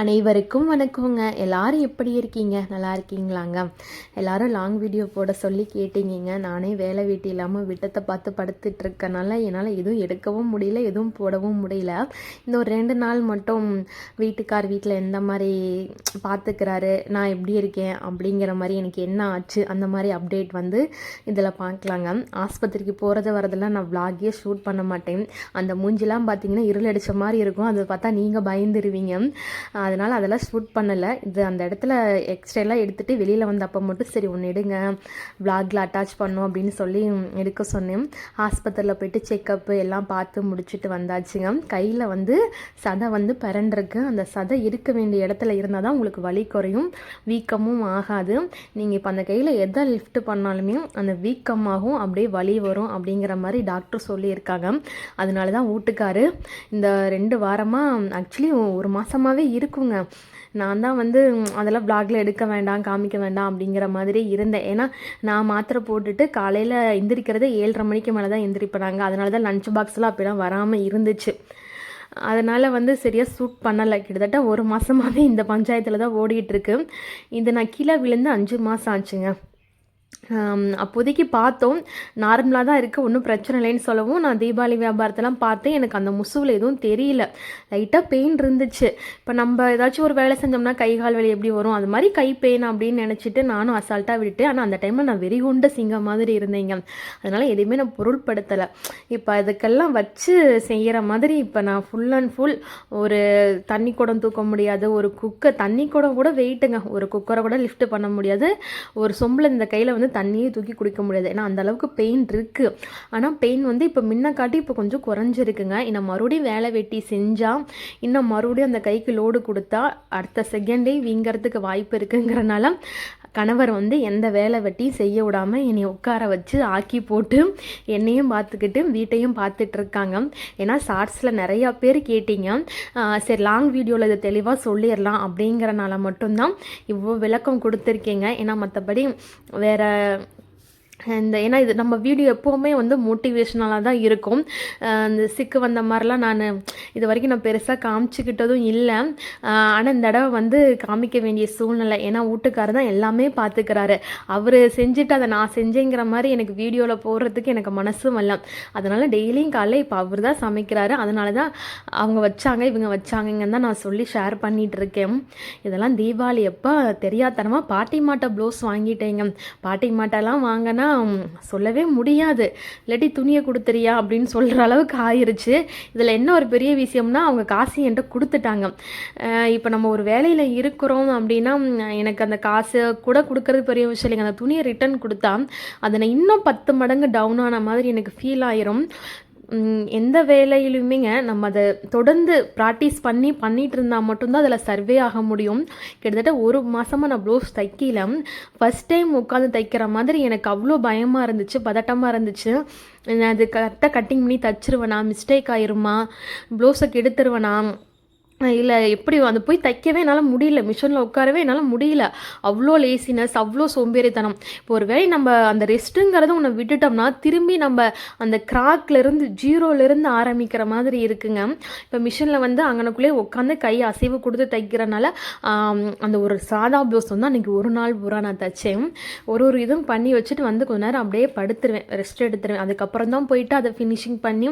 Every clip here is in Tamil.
அனைவருக்கும் வணக்கங்க. எல்லாரும் எப்படி இருக்கீங்க? நல்லா இருக்கீங்களாங்க? எல்லாரும் லாங் வீடியோ போட சொல்லி கேட்டீங்கங்க. நானே வேலை வீட்டு இல்லாமல் விட்டத்தை பார்த்து படுத்துட்டு இருக்கனால என்னால் எதுவும் எடுக்கவும் முடியல எதுவும் போடவும் முடியல. இந்த ஒரு ரெண்டு நாள் மட்டும் வீட்டுக்கார் வீட்டில் எந்த மாதிரி பார்த்துக்கிறாரு நான் எப்படி இருக்கேன் அப்படிங்கிற மாதிரி எனக்கு என்ன ஆச்சு அந்த மாதிரி அப்டேட் வந்து இதில் பார்க்கலாங்க. ஆஸ்பத்திரிக்கு போகிறது வரதெல்லாம் நான் விளாகே ஷூட் பண்ண மாட்டேன். அந்த மூஞ்சிலாம் பார்த்தீங்கன்னா இருள் அடித்த மாதிரி இருக்கும். அதை பார்த்தா நீங்கள் பயந்துருவீங்க. அதனால் அதெல்லாம் ஷூட் பண்ணலை. இது அந்த இடத்துல எக்ஸ்ட்ரா எல்லாம் எடுத்துகிட்டு வெளியில் வந்தப்போ மட்டும் சரி ஒன்று எடுங்க vlogல அட்டாச் பண்ணோம் அப்படின்னு சொல்லி எடுக்க சொன்னேன். ஆஸ்பத்திரியில் போயிட்டு செக்கப்பு எல்லாம் பார்த்து முடிச்சுட்டு வந்தாச்சுங்க. கையில் வந்து சதை வந்து பிறண்டிருக்கு அந்த சதை இருக்க வேண்டிய இடத்துல இருந்தால் தான் உங்களுக்கு வலி குறையும் வீக்கமும் ஆகாது. நீங்கள் இப்போ அந்த கையில் எதை லிஃப்ட் பண்ணாலுமே அந்த வீக்கமாகும் அப்படியே வலி வரும் அப்படிங்கிற மாதிரி டாக்டர் சொல்லியிருக்காங்க. அதனால தான் வீட்டுக்காரு இந்த ரெண்டு வாரமாக ஆக்சுவலி ஒரு மாதமாகவே இருக்கும் இருக்குங்க. நான் தான் வந்து அதெல்லாம் vlogல எடுக்க வேண்டாம் காமிக்க வேண்டாம் அப்படிங்கிற மாதிரி இருந்தேன். ஏன்னா நான் மாத்திரை போட்டுட்டு காலையில் எந்திரிக்கிறதே ஏழரை மணிக்கு மேலே தான் எந்திரிப்பினாங்க. அதனால தான் லஞ்ச் பாக்ஸ்லாம் அப்படிலாம் வராமல் இருந்துச்சு. அதனால் வந்து சரியாக சூட் பண்ணலை. கிட்டத்தட்ட ஒரு மாதமாகவே இந்த பஞ்சாயத்தில் தான் ஓடிட்டு இருக்கு. இது நான் கீழே விழுந்து அஞ்சு மாதம் ஆச்சுங்க. அப்போதைக்கு பார்த்தோம். நார்மலாக தான் இருக்குது ஒன்றும் பிரச்சனை இல்லைன்னு சொல்லவும். நான் தீபாவளி வியாபாரத்தெல்லாம் பார்த்தேன். எனக்கு அந்த முசுவில் எதுவும் தெரியல. லைட்டாக பெயின் இருந்துச்சு. இப்போ நம்ம ஏதாச்சும் ஒரு வேலை செஞ்சோம்னா கை கால் வலி எப்படி வரும்? அது மாதிரி கை பெயின் அப்படின்னு நினச்சிட்டு நானும் அசால்ட்டாக விட்டுட்டு ஆனால் அந்த டைமில் நான் வெறி கொண்ட சிங்கம் மாதிரி இருந்தேங்க. அதனால் எதுவுமே நான் பொருள்படுத்தலை. இப்போ அதுக்கெல்லாம் வச்சு செய்கிற மாதிரி இப்போ நான் ஃபுல் அண்ட் ஃபுல் ஒரு தண்ணி குடம் தூக்க முடியாது. ஒரு குக்கர் தண்ணி குடம் கூட வெயிட்டுங்க ஒரு குக்கரை கூட லிஃப்ட் பண்ண முடியாது. ஒரு சொம்பில் இந்த கையில் வந்து தண்ணியே தூக்கி குடிக்க முடியாது. ஏன்னா அந்த அளவுக்கு பெயின் இருக்குது ஆனால் பெயின் வந்து இப்போ முன்ன காட்டி இப்போ கொஞ்சம் குறைஞ்சிருக்குங்க. இன்னும் மறுபடியும் வேலை வெட்டி செஞ்சால் இன்னும் மறுபடியும் அந்த கைக்கு லோடு கொடுத்தா அடுத்த செகண்டே வீங்கிறதுக்கு வாய்ப்பு இருக்குங்கிறனால கணவர் வந்து எந்த வேலை வெட்டியும் செய்ய விடாமல் என்னை உட்கார வச்சு ஆக்கி போட்டு என்னையும் பார்த்துக்கிட்டு வீட்டையும் பார்த்துட்டு இருக்காங்க. ஏன்னா ஷார்ட்ஸில் நிறையா பேர் கேட்டீங்க சரி லாங் வீடியோவில் இதை தெளிவாக சொல்லிடலாம். அப்படிங்கிறனால மட்டும்தான் இவ்வளோ விளக்கம் கொடுத்துருக்கீங்க. ஏன்னா மற்றபடி வேறு äh, இந்த ஏன்னா இது நம்ம வீடியோ எப்போவுமே வந்து மோட்டிவேஷ்னலாக தான் இருக்கும். இந்த சிக்கு வந்த மாதிரிலாம் நான் இது வரைக்கும் நான் பெருசாக காமிச்சிக்கிட்டதும் இல்லை. ஆனால் இந்த தடவை வந்து காமிக்க வேண்டிய சூழ்நிலை ஏன்னா வீட்டுக்காரர் தான் எல்லாமே பார்த்துக்கிறாரு அவர் செஞ்சுட்டு அதை நான் செஞ்சேங்கிற மாதிரி எனக்கு வீடியோவில் போடுறதுக்கு எனக்கு மனசும் இல்லை. அதனால் டெய்லியும் காலைல இப்போ அவர் தான் சமைக்கிறாரு. அதனால தான் அவங்க வச்சாங்க இவங்க வச்சாங்கன்னு தான் நான் சொல்லி ஷேர் பண்ணிகிட்டு இருக்கேன். இதெல்லாம் தீபாவளி எப்போ தெரியாதனமாக பாட்டி மாட்டை ப்ளவுஸ் வாங்கிட்டேங்க. பாட்டி மாட்டெல்லாம் வாங்கினா ம், சொல்லவே முடியாது. இல்லாட்டி துணியை கொடுத்துறியா அப்படின்னு சொல்கிற அளவுக்கு ஆயிருச்சு. இதில் என்ன ஒரு பெரிய விஷயம்னா அவங்க காசு என்கிட்ட கொடுத்துட்டாங்க. இப்போ நம்ம ஒரு வேலையில் இருக்கிறோம் அப்படின்னா எனக்கு அந்த காசு கூட கொடுக்கறது பெரிய விஷயம் இல்லைங்க. அந்த துணியை ரிட்டர்ன் கொடுத்தா அதை நான் இன்னும் பத்து மடங்கு டவுன் ஆன மாதிரி எனக்கு ஃபீல் ஆயிரும். எந்த வேலையிலுமேங்க நம்ம அதை தொடர்ந்து ப்ராக்டிஸ் பண்ணி பண்ணிட்டு இருந்தால் மட்டும்தான் அதில் சர்வே ஆக முடியும். கிட்டத்தட்ட ஒரு மாதமாக நான் ப்ளவுஸ் தைக்கல. ஃபஸ்ட் டைம் உட்காந்து தைக்கிற மாதிரி எனக்கு அவ்வளோ பயமாக இருந்துச்சு பதட்டமாக இருந்துச்சு. நான் அது கரெக்டாக கட்டிங் பண்ணி தச்சிருவேனா மிஸ்டேக் ஆயிருமா? ப்ளவுஸை கெடுத்துருவேனா? இல்லை எப்படி அந்த போய் தைக்கவே என்னால் முடியல. மிஷினில் உட்காரவே என்னால் முடியல. அவ்வளோ லேசினஸ் அவ்வளோ சோம்பேறித்தனம். இப்போ ஒரு வேளை நம்ம அந்த ரெஸ்ட்டுங்கிறத ஒன்று விட்டுட்டோம்னா திரும்பி நம்ம அந்த கிராக்லேருந்து ஜீரோலேருந்து ஆரம்பிக்கிற மாதிரி இருக்குங்க. இப்போ மிஷினில் வந்து அங்கனக்குள்ளேயே உட்காந்து கை அசைவு கொடுத்து தைக்கிறனால அந்த ஒரு சாதா ப்ளவுஸ் வந்து அன்றைக்கி ஒரு நாள் பூரா நான் தைச்சேன். ஒரு ஒரு இதுவும் பண்ணி வச்சுட்டு வந்து கொஞ்ச நேரம் அப்படியே படுத்துருவேன் ரெஸ்ட் எடுத்துருவேன். அதுக்கப்புறம் தான் போயிட்டு அதை ஃபினிஷிங் பண்ணி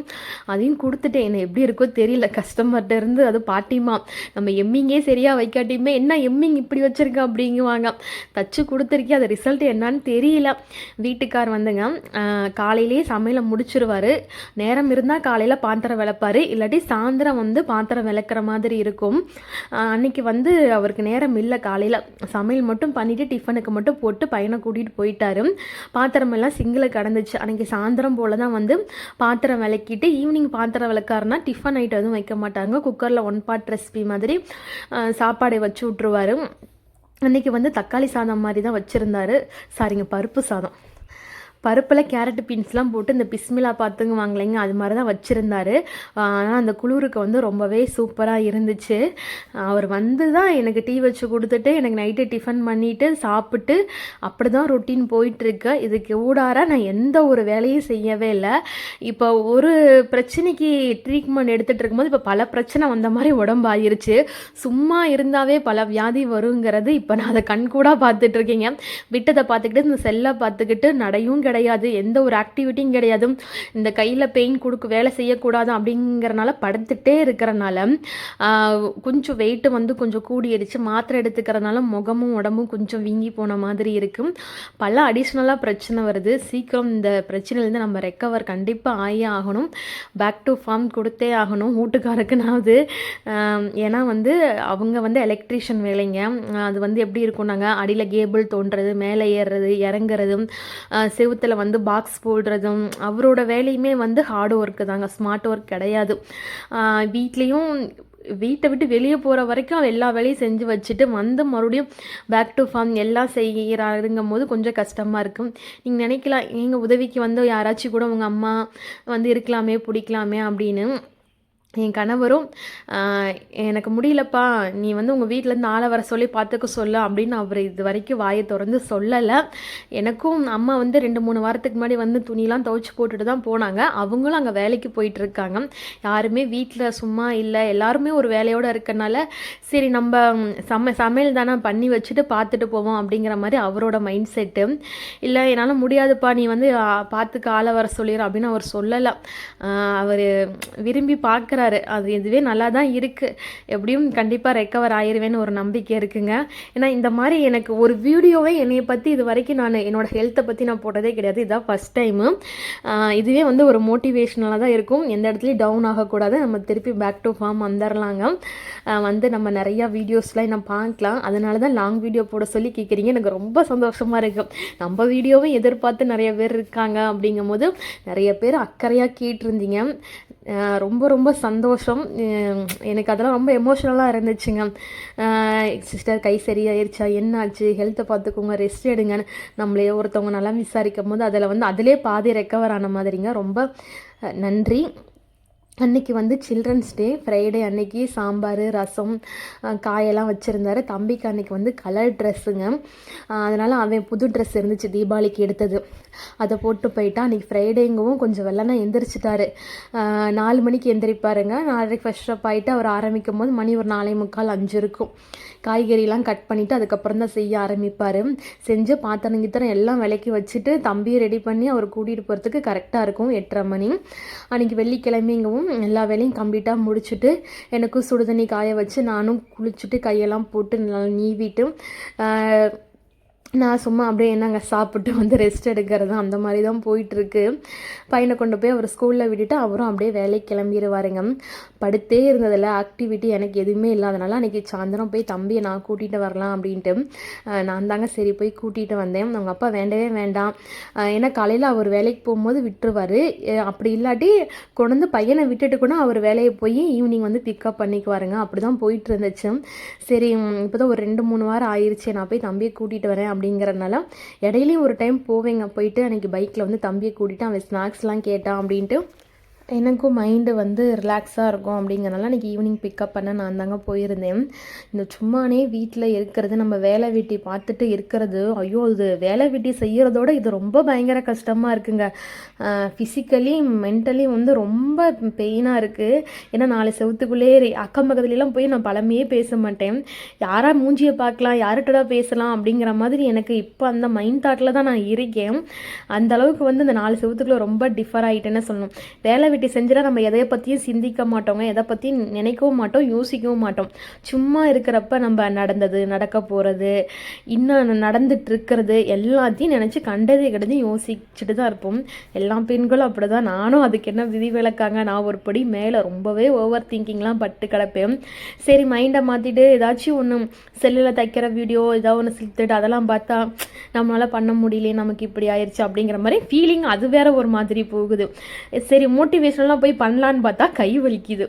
அதையும் கொடுத்துட்டேன். என்ன எப்படி இருக்கோ தெரியல. கஸ்டமர்கிட்ட இருந்து அது பாட்டி பாட்டிமா நம்ம எம்மிங்கே சரியாக வைக்காட்டியுமே என்ன எம்மிங் இப்படி வச்சுருக்க அப்படிங்குவாங்க. தச்சு கொடுத்துருக்கேன் அது ரிசல்ட் என்னன்னு தெரியல. வீட்டுக்கார் வந்துங்க காலையிலேயே சமையலை முடிச்சிருவாரு. நேரம் இருந்தால் காலையில் பாத்திரம் விளப்பார். இல்லாட்டி சாயந்தரம் வந்து பாத்திரம் விளக்குற மாதிரி இருக்கும். அன்னைக்கு வந்து அவருக்கு நேரம் இல்லை காலையில். சமையல் மட்டும் பண்ணிவிட்டு டிஃபனுக்கு மட்டும் போட்டு பையனை கூட்டிகிட்டு போயிட்டாரு. பாத்திரம் எல்லாம் சிங்கில் கடந்துச்சு. அன்னைக்கு சாயந்தரம் போல் தான் வந்து பாத்திரம் விளக்கிட்டு ஈவினிங் பாத்திரம் விளக்காருன்னா டிஃபன் ஐட்டம் எதுவும் வைக்க மாட்டாங்க. குக்கரில் ஒன் பார்ட் ரெசிபி மாதிரி ஆஹ், சாப்பாடை வச்சு விட்ருவாரு அன்னைக்கு வந்து தக்காளி சாதம் மாதிரி தான் வச்சுருந்தாரு சாரிங்க பருப்பு சாதம். பருப்பில் கேரட் பீன்ஸ்லாம் போட்டு இந்த பிஸ்மிலா பார்த்துங்க வாங்கலைங்க அது மாதிரி தான் வச்சுருந்தாரு ஆனால் அந்த குளிருக்கு வந்து ரொம்பவே சூப்பராக இருந்துச்சு. அவர் வந்து தான் எனக்கு டீ வச்சு கொடுத்துட்டு எனக்கு நைட்டு டிஃபன் பண்ணிவிட்டு சாப்பிட்டு அப்படி தான் ரொட்டீன் போயிட்டுருக்கு. இதுக்கு ஊடார நான் எந்த ஒரு வேலையும் செய்யவே இல்லை. இப்போ ஒரு பிரச்சனைக்கு ட்ரீட்மெண்ட் எடுத்துகிட்டு இருக்கும்போது இப்போ பல பிரச்சனை வந்த மாதிரி உடம்பு ஆயிருச்சு. சும்மா இருந்தாவே பல வியாதி வருங்கிறது இப்போ நான் அதை கண்கூடாக பார்த்துட்டு இருக்கீங்க. விட்டதை பார்த்துக்கிட்டு இந்த செல்லை பார்த்துக்கிட்டு நடையும் கிடையாது கிடையாது எந்த ஒரு ஆக்டிவிட்டியும் கிடையாது. இந்த கையில் பெயின் கொடுக்க வேலை செய்யக்கூடாது அப்படிங்கிறனால படுத்துட்டே இருக்கிறனால கொஞ்சம் வெயிட்டு வந்து கொஞ்சம் கூடிடுச்சு. மாத்திரை எடுத்துக்கிறனால முகமும் உடம்பும் கொஞ்சம் வீங்கி போன மாதிரி இருக்கும். பல அடிஷ்னலாக பிரச்சனை வருது. சீக்கிரம் இந்த பிரச்சனையிலேருந்து நம்ம ரெக்கவர் கண்டிப்பாக ஆகியே ஆகணும். பேக் டு ஃபார்ம் கொடுத்தே ஆகணும். வீட்டுக்காரருக்குனாவது. ஏன்னா வந்து அவங்க வந்து எலக்ட்ரீஷியன் வேலைங்க. அது வந்து எப்படி இருக்கும் நாங்கள் அடியில் கேபிள் தோன்றது மேலே ஏறுறது இறங்குறதும் செவுத்தில் வந்து பாக்ஸ் போடுறதும் அவரோட வேலையுமே வந்து ஹார்ட் ஒர்க்கு தாங்க ஸ்மார்ட் ஒர்க் கிடையாது. வீட்லேயும் வீட்டை விட்டு வெளியே போகிற வரைக்கும் அவர் எல்லா வேலையும் செஞ்சு வச்சுட்டு வந்து மறுபடியும் பேக் டு ஃபார்ம் எல்லாம் செய்கிறாருங்கும் போது கொஞ்சம் கஷ்டமாக இருக்கும். நீங்கள் நினைக்கலாம் எங்கள் உதவிக்கு வந்து யாராச்சும் கூட உங்கள் அம்மா வந்து இருக்கலாமே பிடிக்கலாமே அப்படின்னு. என் கணவரும் எனக்கு முடியலப்பா நீ வந்து உங்கள் வீட்டிலேருந்து ஆளை வர சொல்லி பார்த்துக்க சொல்ல அப்படின்னு அவர் இது வரைக்கும் வாயை திறந்து சொல்லலை. எனக்கும் அம்மா வந்து ரெண்டு மூணு வாரத்துக்கு முன்னாடி வந்து துணிலாம் துவைச்சி போட்டுட்டு தான் போனாங்க. அவங்களும் அங்கே வேலைக்கு போயிட்டுருக்காங்க யாருமே வீட்டில் சும்மா இல்லை. எல்லாருமே ஒரு வேலையோடு இருக்கனால சரி நம்ம சம சமையல் தானே பண்ணி வச்சுட்டு பார்த்துட்டு போவோம் அப்படிங்கிற மாதிரி அவரோட மைண்ட் செட்டு. இல்லை என்னால் முடியாதுப்பா நீ வந்து பார்த்துக்க ஆளை வர சொல்லிடு அப்படின்னு அவர் சொல்லலை. அவர் விரும்பி பார்க்குற சொல்கிறாரு அது இதுவே நல்லா தான் இருக்குது எப்படியும் கண்டிப்பாக ரெக்கவர் ஆயிடுவேன்னு ஒரு நம்பிக்கை இருக்குங்க. ஏன்னா இந்த மாதிரி எனக்கு ஒரு வீடியோவே என்னையை பற்றி இது வரைக்கும் நான் என்னோட ஹெல்த்தை பற்றி நான் போட்டதே கிடையாது. இதுதான் ஃபஸ்ட் டைமு இதுவே வந்து ஒரு மோட்டிவேஷ்னலாக தான் இருக்கும். எந்த இடத்துலையும் டவுன் ஆகக்கூடாது. நம்ம திருப்பி பேக் டு ஃபார்ம் வந்துடலாங்க வந்து நம்ம நிறையா வீடியோஸ்லாம் நம்ம பார்க்கலாம். அதனால தான் லாங் வீடியோ போட சொல்லி கேட்குறீங்க எனக்கு ரொம்ப சந்தோஷமாக இருக்கும் நம்ம வீடியோவும் எதிர்பார்த்து நிறைய பேர் இருக்காங்க அப்படிங்கும் போது நிறைய பேர் அக்கறையாக கேட்டிருந்தீங்க. ரொம்ப ரொம்ப சந்தோஷம். சந்தோஷம். எனக்கு அதெல்லாம் ரொம்ப எமோஷ்னலாக இருந்துச்சுங்க. சிஸ்டர் கை சரியாயிருச்சா? என்னாச்சு? ஹெல்த்தை பார்த்துக்கோங்க ரெஸ்ட் எடுங்கன்னு நம்மளே ஒருத்தவங்க நல்லா விசாரிக்கும் போது அதில் வந்து அதிலே பாதி ரெக்கவர் ஆன மாதிரிங்க. ரொம்ப நன்றி. அன்னைக்கு வந்து சில்ட்ரன்ஸ் டே ஃப்ரைடே அன்னைக்கு சாம்பார் ரசம் காயெல்லாம் வச்சுருந்தாரு. தம்பிக்கு அன்னைக்கு வந்து கலர் ட்ரெஸ்ஸுங்க அதனால் அவன் புது ட்ரெஸ் இருந்துச்சு தீபாவளிக்கு எடுத்தது. அதை போட்டு போயிட்டா அன்றைக்கி ஃப்ரைடேங்கவும் கொஞ்சம் வெள்ளனா எந்திரிச்சிட்டாரு. நாலு மணிக்கு எந்திரிப்பாருங்க. நாலரைக்கு ஃப்ரெஷ்ஷப் ஆகிட்டு அவர் ஆரம்பிக்கும் போது மணி ஒரு நாலே முக்கால் அஞ்சு இருக்கும். காய்கறிலாம் கட் பண்ணிவிட்டு அதுக்கப்புறம் தான் செய்ய ஆரம்பிப்பார். செஞ்சு பாத்திரம் கித்திரம் எல்லாம் விலைக்கு வச்சுட்டு தம்பியை ரெடி பண்ணி அவர் கூட்டிகிட்டு போகிறதுக்கு கரெக்டாக இருக்கும் எட்டரை மணி. அன்றைக்கி வெள்ளிக்கிழமைங்கவும் எல்லா வேலையும் கம்ப்ளீட்டாக முடிச்சுட்டு எனக்கும் சுடுதண்ணி காய வச்சு நானும் குளிச்சுட்டு கையெல்லாம் போட்டு நல்லா நீவிட்டு நான் சும்மா அப்படியே என்னங்க சாப்பிட்டு வந்து ரெஸ்ட் எடுக்கிறது அந்த மாதிரி தான் போயிட்டுருக்கு. பையனை கொண்டு போய் அவர் ஸ்கூலில் விட்டுட்டு அவரும் அப்படியே வேலைக்கு கிளம்பிடுவாருங்க படுத்தே இருந்ததில்ல ஆக்டிவிட்டி எனக்கு எதுவுமே இல்லாதனால அன்றைக்கி சாயந்தரம் போய் தம்பியை நான் கூட்டிகிட்டு வரலாம் அப்படின்ட்டு நான் தாங்க சரி போய் கூட்டிகிட்டு வந்தேன். அவங்க அப்பா வேண்டவே வேண்டாம். ஏன்னா காலையில் அவர் வேலைக்கு போகும்போது விட்டுருவார். அப்படி இல்லாட்டி கொண்டு வந்து பையனை விட்டுட்டு கூட அவர் வேலையை போய் ஈவினிங் வந்து பிக்கப் பண்ணிக்குவாருங்க. அப்படி தான் போயிட்டு இருந்துச்சு. சரி இப்போ தான் ஒரு ரெண்டு மூணு வாரம் ஆயிடுச்சு நான் போய் தம்பியை கூட்டிகிட்டு வரேன் அப்படிங்கிறதுனால இடையிலையும் ஒரு டைம் போவேங்க. போயிட்டு அன்றைக்கி பைக்கில் வந்து தம்பியை கூட்டிகிட்டு அவன் ஸ்நாக்ஸ்லாம் கேட்டான் அப்படின்ட்டு எனக்கும் மைண்டு வந்து ரிலாக்ஸாக இருக்கும் அப்படிங்கிறனால அன்றைக்கி ஈவினிங் பிக்கப் பண்ண நான் தாங்க போயிருந்தேன். இந்த சும்மானே வீட்டில் இருக்கிறது நம்ம வேலை வெட்டி பார்த்துட்டு இருக்கிறது ஐயோ இது வேலை வெட்டி செய்கிறதோட இது ரொம்ப பயங்கர கஷ்டமாக இருக்குங்க. ஃபிசிக்கலி மென்டலி வந்து ரொம்ப பெயினாக இருக்குது ஏன்னா நாலு செவத்துக்குள்ளேயே அக்கம் பக்கத்துலலாம் போய் நான் பழமையே பேச மாட்டேன். யாராக மூஞ்சியை பார்க்கலாம் யார்கிட்ட பேசலாம் அப்படிங்கிற மாதிரி எனக்கு இப்போ அந்த மைண்ட் தாட்டில் தான் நான் இருக்கேன். அந்த அளவுக்கு வந்து இந்த நாலு செவத்துக்குள்ளே ரொம்ப டிஃபர் ஆகிட்டேன்னு சொல்லணும். வேலை வெட்டி செஞ்சுட்டா நம்ம எதை பற்றியும் சிந்திக்க மாட்டோங்க எதை பற்றியும் நினைக்கவும் மாட்டோம் யோசிக்கவும் மாட்டோம். சும்மா இருக்கிறப்ப நம்ம நடந்தது நடக்க போகிறது இன்னும் நடந்துட்டு இருக்கிறது எல்லாத்தையும் நினச்சி கண்டதே கிடந்து யோசிச்சுட்டு தான் இருப்போம். எல்லா பெண்களும் அப்படி தான் நானும் அதுக்கு என்ன விதி விலக்காங்க நான் ஒரு படி மேலே ரொம்பவே ஓவர் திங்கிங்லாம் பட்டு கிடப்பேன். சரி மைண்டை மாற்றிட்டு ஏதாச்சும் ஒன்று செல்லில் தைக்கிற வீடியோ ஏதாவது ஒன்று சிலுத்துட்டு அதெல்லாம் பார்த்தா நம்மளால் பண்ண முடியலையே நமக்கு இப்படி ஆயிடுச்சு அப்படிங்கிற மாதிரி ஃபீலிங் அது வேற ஒரு மாதிரி போகுது. சரி மோட்டிவேஷனெலாம் போய் பண்ணலான்னு பார்த்தா கை வலிக்குது.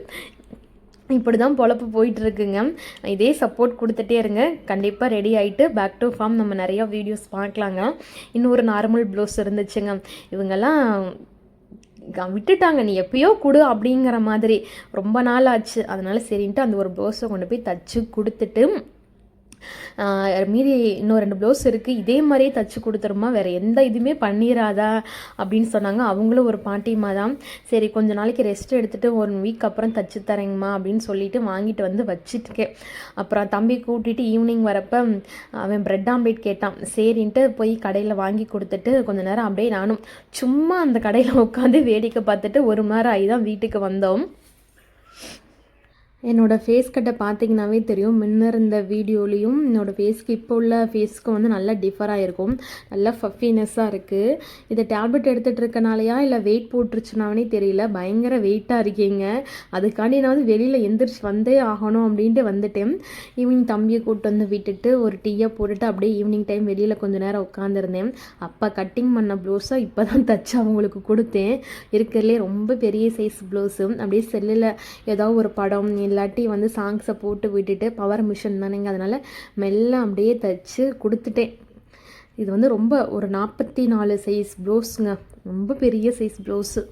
இப்படி தான் பொழப்பு போயிட்டுருக்குங்க. இதே சப்போர்ட் கொடுத்துட்டே இருங்க. கண்டிப்பாக ரெடி ஆகிட்டு பேக் டு ஃபார்ம் நம்ம நிறையா வீடியோஸ் பார்க்கலாங்க. இன்னும் ஒரு நார்மல் ப்ளவுஸ் இருந்துச்சுங்க. இவங்கெல்லாம் விட்டுட்டாங்க. நீ எப்பயோ கொடு அப்படிங்கிற மாதிரி. ரொம்ப நாள் ஆச்சு. அதனால சரின்ட்டு அந்த ஒரு ப்ளவுஸை கொண்டு போய் தச்சு கொடுத்துட்டு மீதி இன்னும் ரெண்டு ப்ளவுஸ் இருக்குது இதே மாதிரியே தச்சு கொடுத்துருமா? வேறு எந்த இதுவுமே பண்ணிடாதா அப்படின்னு சொன்னாங்க. அவங்களும் ஒரு பாட்டியம்மா தான். சரி கொஞ்ச நாளைக்கு ரெஸ்ட் எடுத்துகிட்டு ஒன் வீக் அப்புறம் தச்சு தரேங்கம்மா அப்படின்னு சொல்லிட்டு வாங்கிட்டு வந்து வச்சுட்டுருக்கேன். அப்புறம் தம்பி கூட்டிகிட்டு ஈவினிங் வரப்போ அவன் பிரெட் ஆம்லேட் கேட்டான். சரின்ட்டு போய் கடையில் வாங்கி கொடுத்துட்டு கொஞ்ச நேரம் அப்படியே நானும் சும்மா அந்த கடையில் உட்காந்து வேடிக்கை பார்த்துட்டு ஒரு மணி நேரம் ஆகி தான் வீட்டுக்கு வந்தோம். என்னோடய ஃபேஸ் கட்டை பார்த்தீங்கன்னாவே தெரியும். முன்ன இருந்த வீடியோலையும் என்னோடய ஃபேஸ்க்கு இப்போ உள்ள ஃபேஸ்க்கு வந்து நல்லா டிஃபராக இருக்கும் நல்லா ஃபஃபினஸ்ஸாக இருக்குது இதை டேப்லெட் எடுத்துகிட்டு இருக்கனாலையா இல்லை வெயிட் போட்டுருச்சுனாவே தெரியல. பயங்கர வெயிட்டாக இருக்கீங்க. அதுக்காண்டி நான் வந்து வெளியில் எந்திரிச்சு வந்தே ஆகணும் அப்படின்ட்டு வந்துட்டேன். ஈவினிங் தம்பியை கூப்பிட்டு வந்து விட்டுட்டு ஒரு டீயை போட்டுட்டு அப்படியே ஈவினிங் டைம் வெளியில் கொஞ்சம் நேரம் உட்காந்துருந்தேன் அப்போ கட்டிங் பண்ண ப்ளவுஸை இப்போ தான் தச்சு அவங்களுக்கு கொடுத்தேன். இருக்கிறதுலே ரொம்ப பெரிய சைஸ் ப்ளவுஸு அப்படியே செல்லில் ஏதோ ஒரு படம் இல்லாட்டி வந்து சாங்ஸை போட்டு விட்டுட்டு பவர் மிஷின் தானேங்க. அதனால் மெல்ல அப்படியே தச்சு கொடுத்துட்டேன். இது வந்து ரொம்ப ஒரு நாற்பத்தி நாலு சைஸ் ப்ளவுஸுங்க ரொம்ப பெரிய சைஸ் ப்ளவுஸு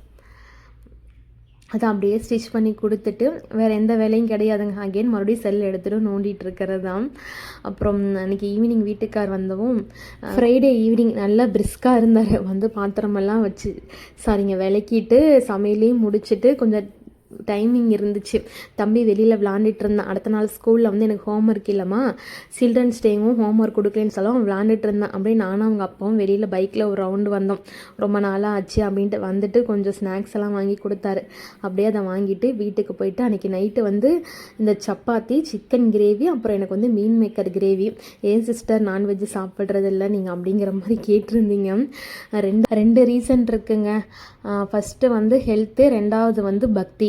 அதை அப்படியே ஸ்டிச் பண்ணி கொடுத்துட்டு வேறு எந்த வேலையும் கிடையாதுங்க. அகெயின் மறுபடியும் செல் எடுத்துகிட்டு நோண்டிகிட்டு இருக்கிறது தான் அப்புறம் அன்றைக்கி ஈவினிங் வீட்டுக்கார் வந்தவும் ஃப்ரைடே ஈவினிங் நல்லா பிரிஸ்காக இருந்தார். வந்து பாத்திரமெல்லாம் வச்சு சாரிங்க விளக்கிட்டு சமையலையும் முடிச்சுட்டு கொஞ்சம் டைமிங் இருந்துச்சு. தம்பி வெளியில் விளாண்டுட்டு இருந்தான். அடுத்த நாள் ஸ்கூலில் வந்து எனக்கு ஹோம் ஒர்க் இல்லைம்மா. சில்ட்ரன்ஸ் டேவும் ஹோம் ஒர்க் கொடுக்கலன்னு சொல்ல அவன் விளாண்டுட்டு இருந்தான். அப்படியே நானும் அவங்க அப்பாவும் வெளியில் பைக்கில் ஒரு ரவுண்டு வந்தோம். ரொம்ப நாளாக ஆச்சு அப்படின்ட்டு வந்துட்டு கொஞ்சம் ஸ்நாக்ஸ் எல்லாம் வாங்கி கொடுத்தாரு. அப்படியே அதை வாங்கிட்டு வீட்டுக்கு போயிட்டு அன்றைக்கி நைட்டு வந்து இந்த சப்பாத்தி சிக்கன் கிரேவி அப்புறம் எனக்கு வந்து மீன் மேக்கர் கிரேவி ஏன் சிஸ்டர் நான்வெஜ் சாப்பிட்றது இல்லை? நீங்கள் அப்படிங்கிற மாதிரி கேட்டிருந்தீங்க. ரெண்டு ரெண்டு ரீசன் இருக்குங்க. ஃபஸ்ட்டு வந்து ஹெல்த்து ரெண்டாவது வந்து பக்தி.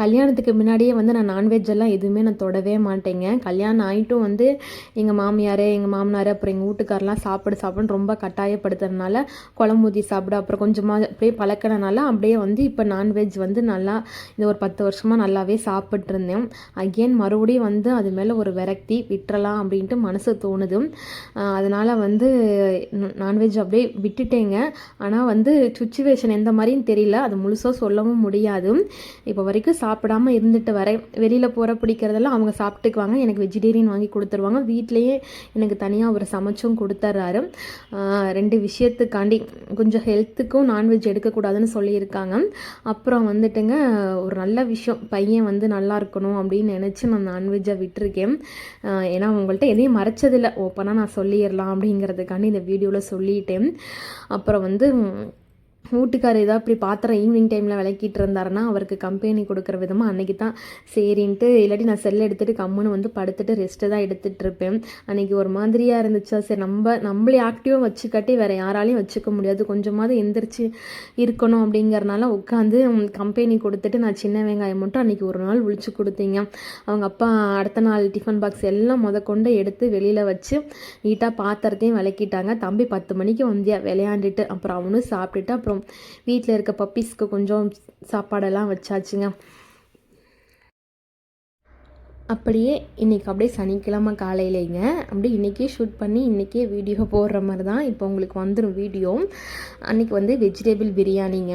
கல்யாணத்துக்கு முன்னாடியே வந்து நான் நான்வெஜ் எல்லாம் எதுவுமே நான் தொடவே மாட்டேங்க. கல்யாணம் ஆகிட்டும் வந்து எங்கள் மாமியார் எங்கள் மாமனார் அப்புறம் எங்கள் வீட்டுக்காரெலாம் சாப்பிடு சாப்பிடுன்னு ரொம்ப கட்டாயப்படுத்துறதுனால குழம்பு ஊற்றி சாப்பிட அப்புறம் கொஞ்சமாக அப்படியே பழக்கினனால அப்படியே வந்து இப்போ நான்வெஜ் வந்து நல்லா இந்த ஒரு பத்து வருஷமாக நல்லாவே சாப்பிட்ருந்தேன் அகெயின் மறுபடியும் வந்து அது மேலே ஒரு விரக்தி விட்டுறலாம் அப்படின்ட்டு மனசு தோணுது. அதனால் வந்து நான்வெஜ் அப்படியே விட்டுட்டேங்க. ஆனால் வந்து சுச்சுவேஷன் எந்த மாதிரின்னு தெரியல. அது முழுசாக சொல்லவும் முடியாது. இப்போ வரைக்கும் சாப்பிடாம இருந்துட்டு வரேன். வெளியில் போகிற பிடிக்கிறதெல்லாம் அவங்க சாப்பிட்டுக்குவாங்க. எனக்கு வெஜிடேரியன் வாங்கி கொடுத்துருவாங்க. வீட்லேயே எனக்கு தனியாக அவர் சமைச்சும் கொடுத்துட்றாரு ரெண்டு விஷயத்துக்காண்டி கொஞ்சம் ஹெல்த்துக்கும் நான்வெஜ் எடுக்கக்கூடாதுன்னு சொல்லியிருக்காங்க. அப்புறம் வந்துட்டுங்க ஒரு நல்ல விஷயம். பையன் வந்து நல்லா இருக்கணும் அப்படின்னு நினச்சி நான் நான்வெஜ்ஜை விட்டுருக்கேன். ஏன்னா உங்கள்கிட்ட எதையும் மறைச்சதில்லை. ஓப்பனாக நான் சொல்லிடலாம் அப்படிங்கிறதுக்காண்டி இந்த வீடியோவில் சொல்லிட்டேன். அப்புறம் வந்து வீட்டுக்காரர் ஏதாவது அப்படி பாத்திரம் ஈவினிங் டைமில் விளக்கிட்டு இருந்தாருன்னா அவருக்கு கம்பெனி கொடுக்குற விதமாக அன்றைக்கி தான் சரின்ட்டு இல்லாட்டி நான் செல்லை எடுத்துகிட்டு கம்முன்னு வந்து படுத்துட்டு ரெஸ்ட்டு தான் எடுத்துகிட்டு இருப்பேன். அன்றைக்கி ஒரு மாதிரியாக இருந்துச்சா? சரி நம்ம நம்மளே ஆக்டிவாக வச்சுக்காட்டி வேறு யாராலையும் வச்சுக்க முடியாது. கொஞ்சமாவது எந்திரிச்சு இருக்கணும் அப்படிங்கிறனால உட்காந்து கம்பெனி கொடுத்துட்டு நான் சின்ன வெங்காயம் மட்டும் அன்றைக்கி ஒரு நாள் ஒழிச்சு கொடுத்தீங்க. அவங்க அப்பா அடுத்த நாள் டிஃபன் பாக்ஸ் எல்லாம் முத கொண்டு எடுத்து வெளியில் வச்சு நீட்டாக பாத்திரத்தையும் விளக்கிட்டாங்க. தம்பி பத்து மணிக்கு வந்தியா? விளையாண்டுட்டு அப்புறம் அவனும் சாப்பிட்டுட்டு அப்புறம் வீட்டில் இருக்க பப்பீஸ்க்கு கொஞ்சம் சாப்பாடெல்லாம் வச்சாச்சுங்க. அப்படியே இன்றைக்கி அப்படியே சனிக்கிழமை காலையிலேங்க. அப்படியே இன்றைக்கே ஷூட் பண்ணி இன்றைக்கே வீடியோ போடுற மாதிரி தான் இப்போ உங்களுக்கு வந்துடும் வீடியோ அன்றைக்கி வந்து வெஜிடபிள் பிரியாணிங்க.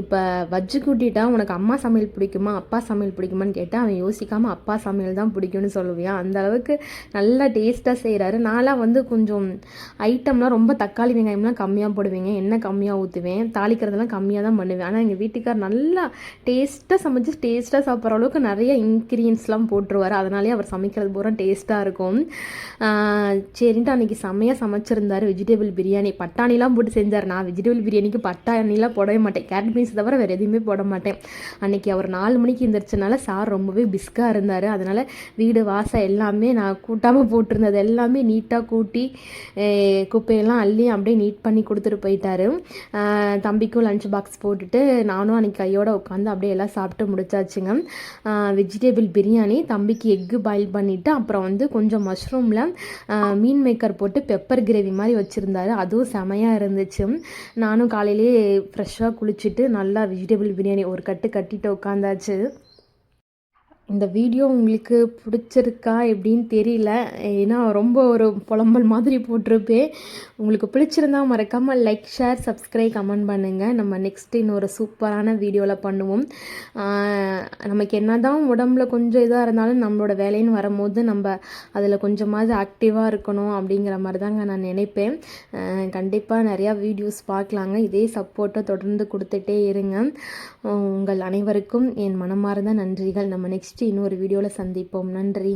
இப்போ வஜ்ஜு கூட்டிட்டா உனக்கு அம்மா சமையல் பிடிக்குமா அப்பா சமையல் பிடிக்குமான்னு கேட்டால் அவன் யோசிக்காமல் அப்பா சமையல் தான் பிடிக்கும்னு சொல்லுவியான் அந்த அளவுக்கு நல்லா டேஸ்ட்டாக செய்கிறாரு நான்லாம் வந்து கொஞ்சம் ஐட்டம்லாம் ரொம்ப தக்காளி வெங்காயம்லாம் கம்மியாக போடுவேங்க. எண்ணெய் கம்மியாக ஊற்றுவேன் தாளிக்கிறதெல்லாம் கம்மியாக தான் பண்ணுவேன். ஆனால் எங்கள் வீட்டுக்கார் நல்லா டேஸ்ட்டாக சமைச்சு டேஸ்ட்டாக சாப்பிட்ற அளவுக்கு நிறைய இன்க்ரீடியன்ஸ்லாம் போட்டுருவார். அதனாலே அவர் சமைக்கிறது பூரா டேஸ்ட்டாக இருக்கும். சரின்ட்டு அன்றைக்கி செம்மையாக சமைச்சிருந்தார் வெஜிடபிள் பிரியாணி. பட்டாணிலாம் போட்டு செஞ்சார். நான் வெஜிடபிள் பிரியாணிக்கு பட்டாணிலாம் போடவே மாட்டேன். கேரட் பீன்ஸ் தவிர வேறு எதுவுமே போட மாட்டேன். அன்றைக்கி அவர் நாலு மணிக்கு எந்திரிச்சனால சார் ரொம்பவே பிஸ்காக இருந்தார். அதனால் வீடு வாசல் எல்லாமே நான் கூட்டாமல் போட்டிருந்தது. எல்லாமே நீட்டாக கூட்டி குப்பையெல்லாம் அள்ளி அப்படியே நீட் பண்ணி கொடுத்துட்டு போயிட்டாரு. தம்பிக்கும் லஞ்ச் பாக்ஸ் போட்டுட்டு நானும் அன்றைக்கி கையோடு உட்காந்து அப்படியே எல்லாம் சாப்பிட்டு முடிச்சாச்சுங்க. வெஜிடபிள் பிரியாணி தம்பிக்கு எக்கு பாயில் பண்ணிவிட்டு அப்புறம் வந்து கொஞ்சம் மஷ்ரூமில் மீன் மேக்கர் போட்டு பெப்பர் கிரேவி மாதிரி வச்சுருந்தாரு. அதுவும் செமையாக இருந்துச்சு. நானும் காலையிலேயே ஃப்ரெஷ்ஷாக குளிச்சுட்டு நல்லா வெஜிடபிள் பிரியாணி ஒரு கட்டு கட்டிட்டு உட்காந்தாச்சு. இந்த வீடியோ உங்களுக்கு பிடிச்சிருக்கா எப்படின்னு தெரியல. ஏன்னா ரொம்ப ஒரு புலம்பல் மாதிரி போட்டிருப்பேன். உங்களுக்கு பிடிச்சிருந்தா மறக்காமல் லைக் ஷேர் சப்ஸ்கிரைப் கமெண்ட் பண்ணுங்கள் நம்ம நெக்ஸ்ட் இன்னொரு சூப்பரான வீடியோவில் பண்ணுவோம். நமக்கு என்ன தான் உடம்புல கொஞ்சம் இதாக இருந்தாலும் நம்மளோட வேலைன்னு வரும்போது நம்ம அதில் கொஞ்சமாவது ஆக்டிவாக இருக்கணும் அப்படிங்கிற மாதிரி தாங்க நான் நினைப்பேன். கண்டிப்பாக நிறையா வீடியோஸ் பார்க்கலாங்க. இதே சப்போர்ட்டை தொடர்ந்து கொடுத்துட்டே இருங்க. உங்கள் அனைவருக்கும் என் மனமார்ந்த நன்றிகள். நம்ம நெக்ஸ்ட் நெக்ஸ்ட் இன்னொரு வீடியோவில் சந்திப்போம். நன்றி.